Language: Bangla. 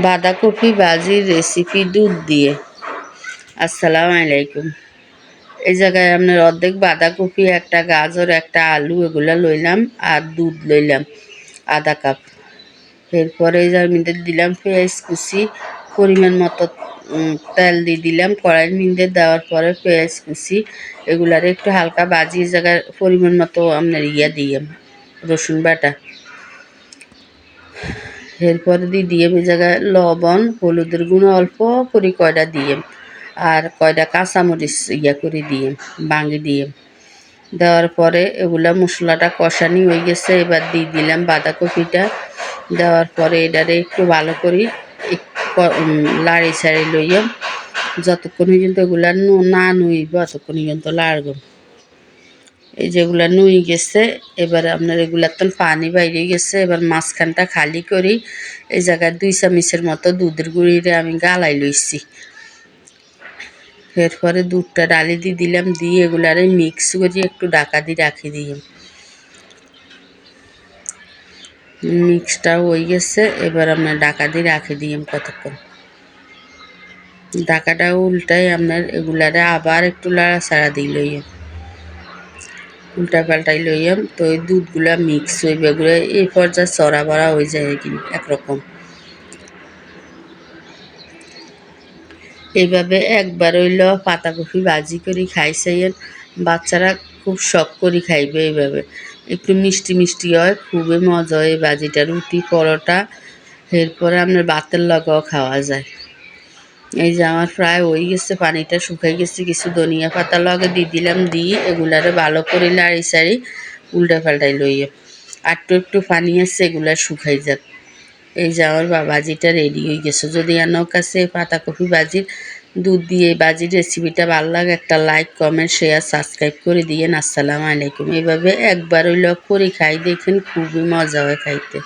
বাঁধাকপি ভাজির রেসিপি দুধ দিয়ে। আসসালামু আলাইকুম। এই জায়গায় আপনার অর্ধেক বাঁধাকপি, একটা গাজর, একটা আলু, এগুলা লইলাম আর দুধ লইলাম, আধা কাপ। এরপরে এই মধ্যে দিলাম পেঁয়াজ কুচি, পরিমাণ মতো তেল দিয়ে দিলাম। কড়াইয়ের মধ্যে দেওয়ার পরে পেঁয়াজ কুচি, এগুলার একটু হালকা বাজিয়ে জায়গায় পরিমাণ মতো আপনার ইয়া দিয়ে, রসুন বাটা। এরপরে দিয়ে দিয়ে জায়গায় লবণ, হলুদের গুঁড়ো অল্প করে কয়টা দিয়ে, আর কয়টা কাঁচামরিচ ইয়া করে দিয়ে বাঙি দিয়ে। দেওয়ার পরে এগুলা মশলাটা কষানি হয়ে গেছে, এবার দিয়ে দিলাম বাঁধাকপিটা। দেওয়ার পরে এটারে একটু ভালো করে লাড়ি ছাড়ি লইয়া। যতক্ষণ পর্যন্ত এগুলা না নুইব, ততক্ষণ পর্যন্ত লাড়ব। এই যেগুলা নুই গেছে, এবার আপনার এগুলার তো পানি বাইরে গেছে, এবার মাঝখানটা খালি করি, এই জায়গায় দুই চামিচের মতো দুধের গুঁড়িরে আমি গালাই লইছি। এরপরে দুধটা ডালি দিয়ে দিলাম, দিয়ে এগুলারে মিক্স করি, একটু ডাকা দিয়ে রাখি দিয়ে মিক্সটা হয়ে গেছে, এবার আপনার ডাকা দিয়ে রাখি দিয়ে কতক্ষণ। ডাকাটা উল্টাই আপনার এগুলারে আবার একটু লাড়া ছাড়া লইয়া। উল্টা পাল্টাই লইয়াম, তো এই দুধগুলা মিক্স হইবে এগুলো এই পর্যায়ে চড়া বড়া হয়ে যায় কি, একরকম। এইভাবে একবার হইল পাতাকপি ভাজি করে খাইছাইয়েন বাচ্চারা খুব শখ করে খাইবে এইভাবে। একটু মিষ্টি মিষ্টি হয়, খুবই মজা হয় ভাজিটা, রুটি, পরোটা। এরপরে আপনার বাতের লগাও খাওয়া যায়। এই যে আমার প্রায় হয়ে গেছে, পানিটা শুকাই গেছে, কিছু ধনিয়া পাতা লগে দিয়ে দিলাম, দিয়ে এগুলারে ভালো করে লাড়ি সাড়ি উল্টা পাল্টাই লইয়ে। আটটু একটু পানি আছে, এগুলা শুকাই যাক। এই যে আমার বাজিটা রেডি হয়ে গেছে। যদি আমার কাছে পাতাকপি বাজির, দুধ দিয়ে বাজির রেসিপিটা ভালো লাগে, একটা লাইক কমেন্ট শেয়ার সাবস্ক্রাইব করে দিয়ে আসসালামু আলাইকুম। এভাবে একবার ওই লক করে খাই, দেখেন খুবই মজা হয় খাইতে।